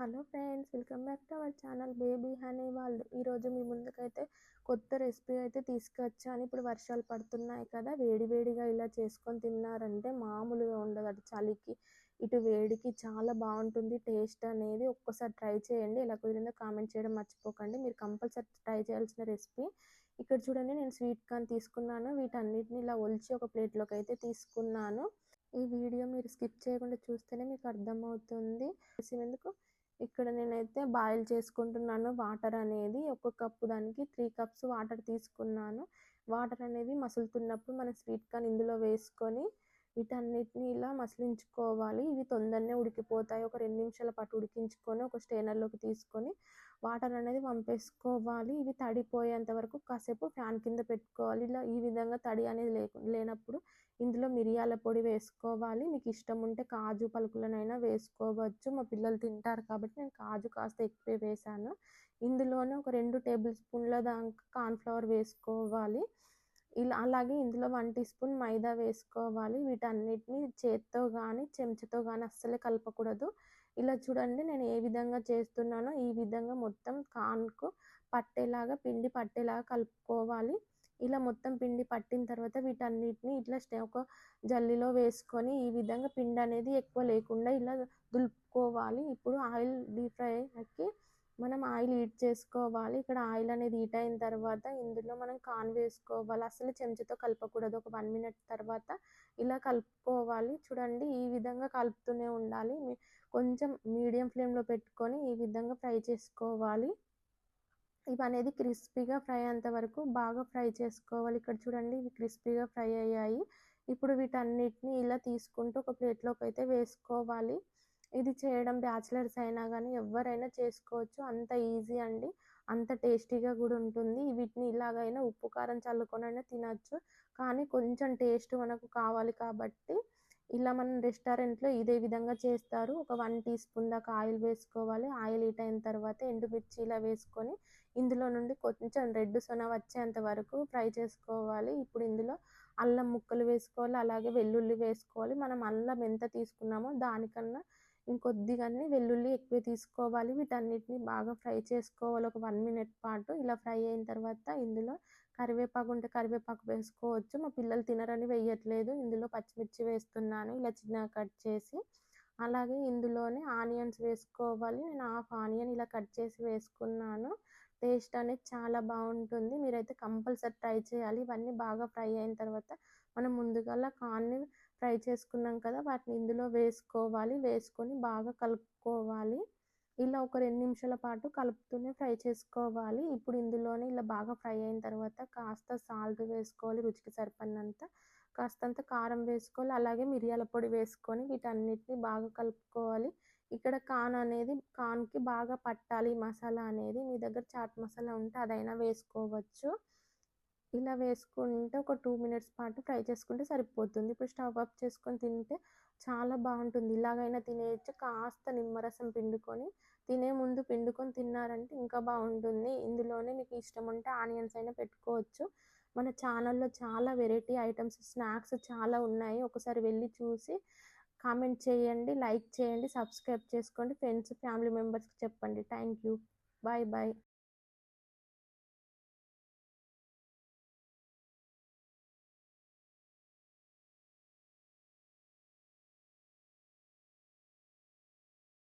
Hello friends welcome back to our channel baby honey వాళ్ళు. ఈరోజు మీ ముందుకైతే కొత్త రెసిపీ అయితే తీసుకొచ్చాను. ఇప్పుడు వర్షాలు పడుతున్నాయి కదా వేడివేడిగా ఇలా చేసుకొని తిన్నారంటే మామూలుగా ఉండదు అటు చలికి. ఇటు వేడికి చాలా బాగుంటుంది టేస్ట్ అనేది ఒక్కసారి ట్రై చేయండి. ఎలా కుదిరిందో కామెంట్ చేయడం మర్చిపోకండి. మీరు కంపల్సరీ ట్రై చేయాల్సిన రెసిపీ. ఇక్కడ చూడండి నేను స్వీట్ కార్న్ తీసుకున్నాను. వీటన్నిటిని ఇలా ఒలిచి ఒక ప్లేట్లోకి అయితే తీసుకున్నాను. ఈ వీడియో మీరు స్కిప్ చేయకుండా చూస్తేనే మీకు అర్థమవుతుంది. ఎందుకు ఇక్కడ నేనైతే బాయిల్ చేసుకుంటున్నాను. వాటర్ అనేది ఒక కప్పు దానికి త్రీ కప్స్ వాటర్ తీసుకున్నాను. వాటర్ అనేది మసులుతున్నప్పుడు మన స్వీట్ కార్న్ ఇందులో వేసుకొని వీటన్నిటిని ఇలా మసిలించుకోవాలి. ఇవి తొందరనే ఉడికిపోతాయి. ఒక రెండు నిమిషాల పాటు ఉడికించుకొని ఒక స్టేనర్లోకి తీసుకొని వాటర్ అనేది పంపేసుకోవాలి. ఇవి తడిపోయేంత వరకు కాసేపు ఫ్యాన్ కింద పెట్టుకోవాలి. ఇలా ఈ విధంగా తడి అనేది లే లేనప్పుడు ఇందులో మిరియాల పొడి వేసుకోవాలి. మీకు ఇష్టం ఉంటే కాజు పలుకులనైనా వేసుకోవచ్చు. మా పిల్లలు తింటారు కాబట్టి నేను కాజు కాస్త ఎక్కువే వేసాను ఇందులోనే ఒక రెండు టేబుల్ స్పూన్ల దాకా కార్న్ఫ్లవర్ వేసుకోవాలి. ఇలా అలాగే ఇందులో వన్ టీ స్పూన్ మైదా వేసుకోవాలి. వీటన్నిటిని చేత్తో కానీ చెంచాతో కానీ అస్సలే కలపకూడదు. ఇలా చూడండి నేను ఏ విధంగా చేస్తున్నానో. ఈ విధంగా మొత్తం కాన్కు పట్టేలాగా పిండి పట్టేలాగా కలుపుకోవాలి. ఇలా మొత్తం పిండి పట్టిన తర్వాత వీటన్నిటిని ఇట్లా ఒక జల్లిలో వేసుకొని ఈ విధంగా పిండి అనేది ఎక్కువ లేకుండా ఇలా దులుపుకోవాలి. ఇప్పుడు ఆయిల్ డీప్ ఫ్రైకి మనం ఆయిల్ హీట్ చేసుకోవాలి. ఇక్కడ ఆయిల్ అనేది హీట్ అయిన తర్వాత ఇందులో మనం కాన్ వేసుకోవాలి. అసలు చెంచాతో కలపకూడదు. ఒక వన్ మినిట్ తర్వాత ఇలా కలుపుకోవాలి. చూడండి ఈ విధంగా కలుపుతూనే ఉండాలి. కొంచెం మీడియం ఫ్లేమ్లో పెట్టుకొని ఈ విధంగా ఫ్రై చేసుకోవాలి. ఇవి అనేది క్రిస్పీగా ఫ్రై అయ్యేంత వరకు బాగా ఫ్రై చేసుకోవాలి. ఇక్కడ చూడండి ఇవి క్రిస్పీగా ఫ్రై అయ్యాయి. ఇప్పుడు వీటన్నిటిని ఇలా తీసుకుంటూ ఒక ప్లేట్లోకి అయితే వేసుకోవాలి. ఇది చేయడం బ్యాచిలర్స్ అయినా కానీ ఎవరైనా చేసుకోవచ్చు. అంత ఈజీ అండి. అంత టేస్టీగా కూడా ఉంటుంది. వీటిని ఇలాగైనా ఉప్పు కారం చల్లుకొని అయినా తినచ్చు. కానీ కొంచెం టేస్ట్ మనకు కావాలి కాబట్టి ఇలా మనం రెస్టారెంట్లో ఇదే విధంగా చేస్తారు. ఒక వన్ టీ స్పూన్ దాకా ఆయిల్ వేసుకోవాలి. ఆయిల్ హీట్ అయిన తర్వాత ఎండుమిర్చి ఇలా వేసుకొని ఇందులో నుండి కొంచెం రెడ్ సొన వచ్చేంత వరకు ఫ్రై చేసుకోవాలి. ఇప్పుడు ఇందులో అల్లం ముక్కలు వేసుకోవాలి. అలాగే వెల్లుల్లి వేసుకోవాలి. మనం అల్లం ఎంత తీసుకున్నామో దానికన్నా ఇంకొద్దిగానే వెల్లుల్లి ఎక్కువ తీసుకోవాలి. వీటన్నిటిని బాగా ఫ్రై చేసుకోవాలి. ఒక వన్ మినిట్ పాటు ఇలా ఫ్రై అయిన తర్వాత ఇందులో కరివేపాకు ఉంటే కరివేపాకు వేసుకోవచ్చు. మా పిల్లలు తినరని వేయట్లేదు. ఇందులో పచ్చిమిర్చి వేస్తున్నాను. ఇలా చిన్నగా కట్ చేసి అలాగే ఇందులోనే ఆనియన్స్ వేసుకోవాలి. నేను హాఫ్ ఆనియన్ ఇలా కట్ చేసి వేసుకున్నాను. టేస్ట్ అనేది చాలా బాగుంటుంది. మీరైతే కంపల్సరీ ట్రై చేయాలి. ఇవన్నీ బాగా ఫ్రై అయిన తర్వాత మనం ముందుగా కార్న్ని ఫ్రై చేసుకున్నాం కదా వాటిని ఇందులో వేసుకోవాలి. వేసుకొని బాగా కలుపుకోవాలి. ఇలా ఒక రెండు నిమిషాల పాటు కలుపుతూనే ఫ్రై చేసుకోవాలి. ఇప్పుడు ఇందులోనే ఇలా బాగా ఫ్రై అయిన తర్వాత కాస్త సాల్ట్ వేసుకోవాలి రుచికి సరిపడినంత. కాస్తంత కారం వేసుకోవాలి. అలాగే మిరియాల పొడి వేసుకొని వీటన్నిటిని బాగా కలుపుకోవాలి. ఇక్కడ కాన్ అనేది కాన్కి బాగా పట్టాలి మసాలా అనేది. మీ దగ్గర చాట్ మసాలా ఉంటే అదైనా వేసుకోవచ్చు. ఇలా వేసుకుంటే ఒక టూ మినిట్స్ పాటు ఫ్రై చేసుకుంటే సరిపోతుంది. ఇప్పుడు స్టవ్ ఆఫ్ చేసుకొని తింటే చాలా బాగుంటుంది. ఇలాగైనా తినేయచ్చు. కాస్త నిమ్మరసం పిండుకొని తినే ముందు పిండుకొని తిన్నారంటే ఇంకా బాగుంటుంది. ఇందులోనే మీకు ఇష్టం ఉంటే ఆనియన్స్ అయినా పెట్టుకోవచ్చు. మన ఛానల్లో చాలా వెరైటీ ఐటమ్స్ స్నాక్స్ చాలా ఉన్నాయి. ఒకసారి వెళ్ళి చూసి కామెంట్ చేయండి లైక్ చేయండి సబ్స్క్రైబ్ చేసుకోండి. ఫ్రెండ్స్ ఫ్యామిలీ మెంబర్స్కి చెప్పండి. Thank you bye bye.